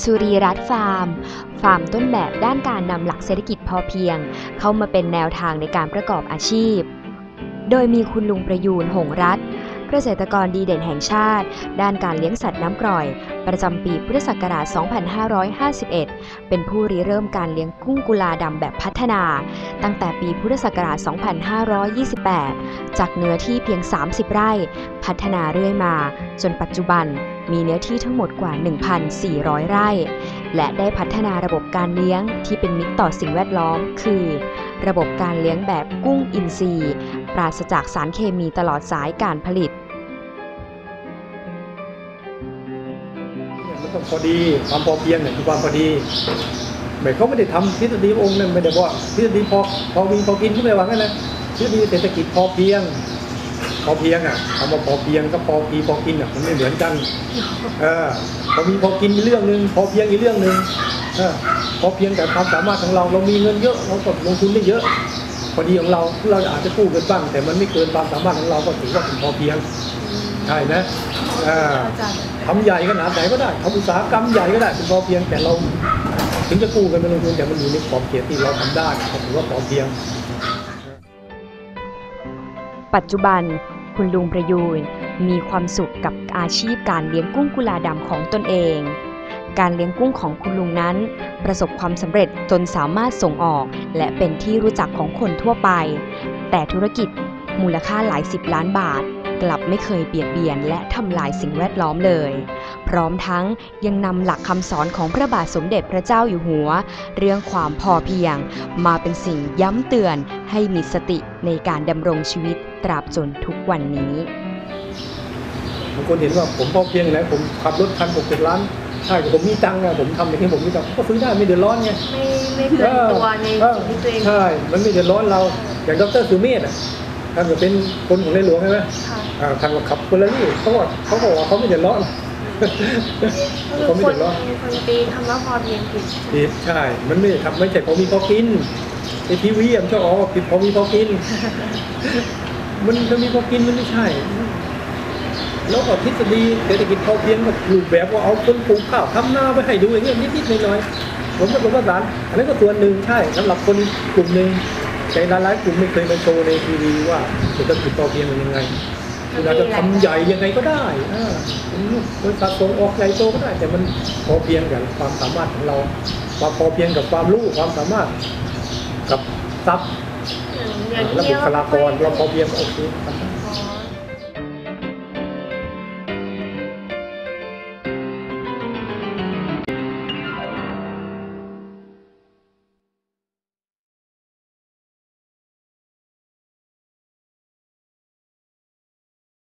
สุรีรัตฟาร์ม ฟาร์มต้นแบบด้านการนำหลักเศรษฐกิจพอเพียง เข้ามาเป็นแนวทางในการประกอบอาชีพ โดยมีคุณลุงประยูนหงรัต เกษตรกรดีเด่นแห่งชาติ ด้านการเลี้ยงสัตว์น้ำกร่อย ประจำปีพุทธศักราช 2551 เป็นผู้ริเริ่มการเลี้ยงกุ้งกุลาดำแบบพัฒนา ตั้งแต่ปีพุทธศักราช 2528 จากเนื้อที่เพียง 30 ไร่ พัฒนาเรื่อยมา จนปัจจุบันมีเนื้อที่ทั้งหมดกว่า 1,400 ไร่ และได้พัฒนาระบบการเลี้ยงที่เป็นมิตรต่อสิ่งแวดล้อม คือ ระบบการเลี้ยงแบบกุ้งอินทรีย์ ปราศจากสารเคมีตลอดสายการผลิตมันต้องพอดีความพอเพียงเนี่ยคือความพอดีหมายเขาไม่ได้ทำทฤษฎีองค์เนี่ยไม่ได้บอกว่าทฤษฎีพอพอมีพอกินก็ไม่ได้ว่างั้นะทฤษฎีเศรษฐกิจพอเพียงพอเพียงอะคำว่าพอเพียงก็พอพีพอกินอะมันไม่เหมือนกัน เออพอมีพอกินอีเรื่องหนึ่งพอเพียงอีกเรื่องหนึ่ง เออพอเพียงแต่ความสามารถของเราเรามีเงินเยอะเราก็ลงทุนได้เยอะพอดีของเราเราอาจจะกู้เกินบ้าง แต่มันไม่เกินความสามารถของเราก็ถือว่าเป็นพอเพียงใช่นะอ่าอาจารย์ทำใหญ่ขนาดไหนก็ได้ทำอุตสาหกรรมใหญ่ก็ได้เป็นพอเพียงแต่เรา ถึงจะกู้กันไปลงทุนแต่มันอยู่ในขอบเขตที่เราทำได้ก็ถือว่าพอเพียง ปัจจุบันคุณลุงประยูนมีความสุขกับอาชีพการเลี้ยงกุ้งกุลาดำของตนเอง การเลี้ยงกุ้งของคุณลุงนั้น ประสบความสำเร็จจนสามารถส่งออก และเป็นที่รู้จักของคนทั่วไป แต่ธุรกิจมูลค่าหลายสิบล้านบาท กลับไม่เคยเบียดเบียนและทำลายสิ่งแวดล้อมเลย พร้อมทั้งยังนำหลักคำสอนของพระบาทสมเด็จพระเจ้าอยู่หัว เรื่องความพอเพียง มาเป็นสิ่งย้ำเตือนให้มีสติในการดำรงชีวิตตราบจนทุกวันนี้บางคนเห็นว่าผมพอเพียงไหนผมขับรถคันหกเจ็ดล้าน ใช่ผมมีตังค์อะผมทำอย่างที่ผมมีตังค์ก็ซื้อได้ไม่เดือดร้อนไงไม่ไม่เกินตัวในเออสิ่งที่ตัวเองใช่ มันไม่เดือดร้อนเราอย่างดรสุเมธอะท่านก็เป็นคนของในหลวงใช่ไหมค่ะอ่าท่านก็ขับคนละนี่เขาบอกเขาบอกว่าเขาไม่เดือดร้อนก็คือเขาไม่คเดืนอดร้อนคนตีคำว่าพอเพียงผิดผิดใช่ มันไม่ได้ทำไม่ใช่พอมีพอกินในทีวีอะมันชอบออกว่าผิดพอมีพอกิน มันจะมีพอกินมันไม่ใช่ แล้วก็ทฤษฎีเศรษฐกิจพอเพียงก็รูปแบบว่าเอาคนปลูกข้าวทำนาไปให้ดูอย่างเงี้ยนิดๆหน่อยๆผมก็ผสมผสานอันนั้นก็ส่วนหนึ่งใช่สำหรับคนกลุ่มหนึ่งแต่หลายๆกลุ่มไม่เคยมาโชว์ในทีวีว่าเศรษฐกิจพอเพียงเป็นยังไงเราจะทำใหญ่ยังไงก็ได้อ่าบริษัทส่งออกใหญ่โตก็ได้ แต่มันพอเพียงกับความสามารถของเราความพอเพียงกับความรู้ความสามารถกับทรัพย์อย่างและที่บุคลากรเราพอเพียงก็โอเคทำได้